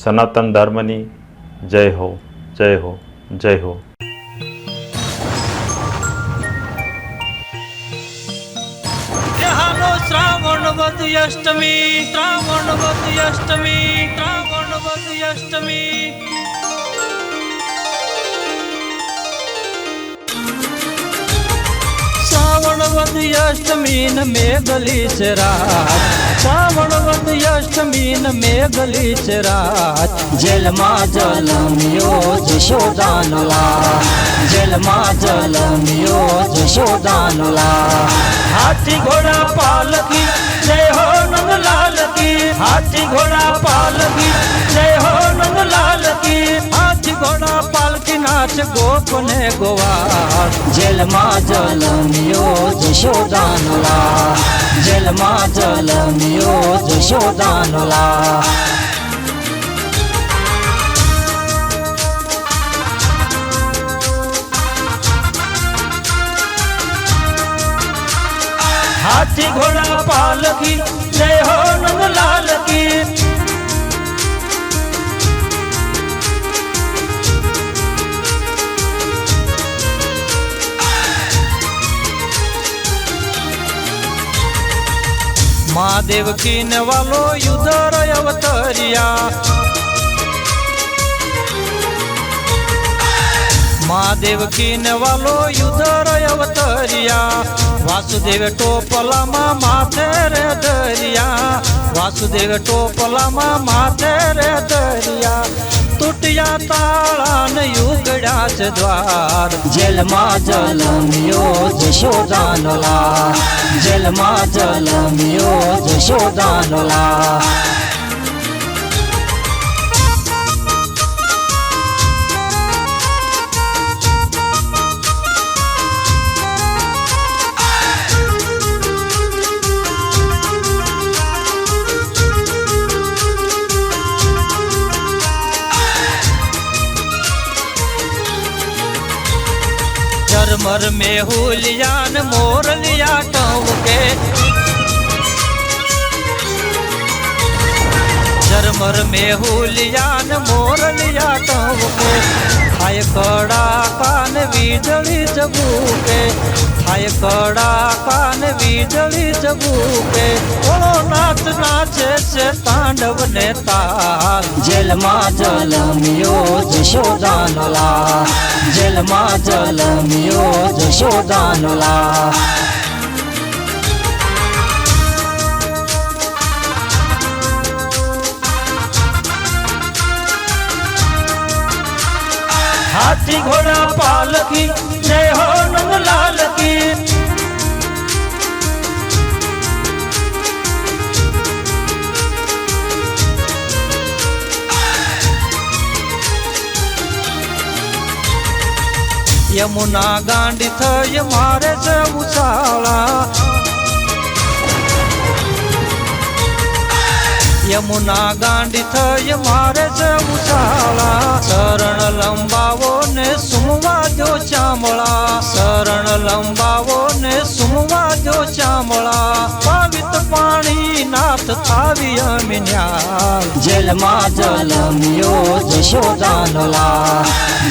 સનાતન ધર્મની જય હો જય હો જય હો. હાલો શ્રાવણ વદ અષ્ટમી શ્રાવણ વદ અષ્ટમી શ્રાવણ વદ અષ્ટમી શ્રાવણ વદ અષ્ટમી ન મેઘલી છે રાત. શ્રાવણ વદ અષ્ટમીન ન મેઘલી છે રાત જેલમાં જલમ્યો જશોદાનલા જેલમાં જલમ્યો જશોદાનલા હાથી ઘોડા પાલકી જય હો નંદલાલ કી હાથી ઘોડા પાલકી જય હો નંદલાલ કી ઘોડા પાલકી નાચ ગોપ ને ગોવાળ જેલમાં જલમ્યો જશોદાનલા. જેલમાં જલમ્યો જશોદાનલા. હાથી ઘોડા પાલકી, જય હો નંદલાલ કી મહાદેવ કીન વાલો યુધર અવતરિયા. મહાદેવ કીન વાલો યુધર અવતરિયા. વાસુદેવ ટોપલામાં માથે રે દરિયા વાસુદેવ ટોપલામાં માથે રે ને યુગડ્યા છે દ્વાર જેલમાં જલમ્યો જશોદાનલા જેલમાં જલમ્યો જશોદાનલા અમર મેહુલિયાન મોરલિયા કહું કે અમર મેહુલિયાન મોરલિયા તવકે થાય કડા કાન વીજળી જબુકે થાય કડા કાન વીજળી જબુકે ઓળો નાચ નાચે છે તાંડવ ને તાલ. જેલમાં જલમિયો જશોદાનલા. જેલમાં જલમિયો જશોદાનલા. હાથી ઘોડા પાલકી જય હો નંદલાલ કી યમુના ગાંડી થઈ મારે છે ઉછાળા. યમુના ગાંડી થઈ મારે છે ઉછાળા શરણ લંબાવો ને સુમવા જો ચામળા શરણ લંબાવો ને સુમવા જો ચામળા પાવિત પાણી નાથ થાવી અમિન્યા જેલમાં જલમ્યો જશોદાનલા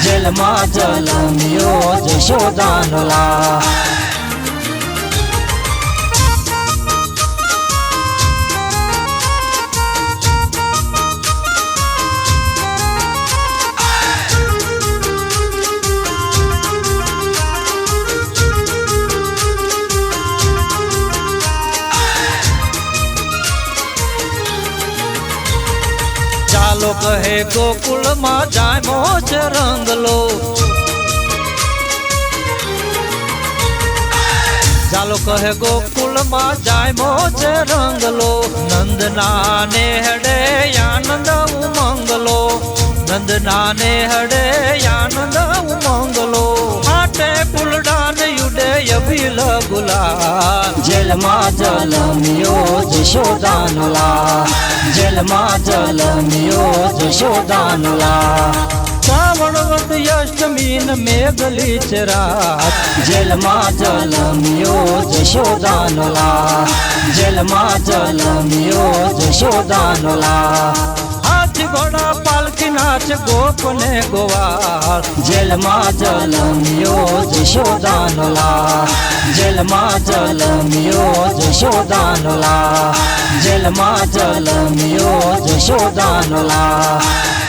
જેલમાં જલમ્યો જશોદાનલા કહે ગોકુળમાં જામો છે રંગલો. ચાલો કહે ગોકુળમાં જામો છે રંગલો. નંદના ને હડે આનંદ ઉમંગલો નંદના ને હડે અભિલ ગુલાલ. જેલમાં જલમ્યો જશોદાનલા. જેલમાં જલમ્યો જશોદાનલા. શ્રાવણ વદ અષ્ટમી ન મેઘલી છે રાત. જેલમાં જલમ્યો જશોદાનલા. જેલમાં જલમ્યો જશોદાનલા. હાથી ઘોડા નાચ ગોપ ને ગોવાળ જેલમાં જલમ્યો જશોદાનલા જેલમાં જલમ્યો જશોદાનલા જેલમાં જલમ્યો જશોદાનો લાલ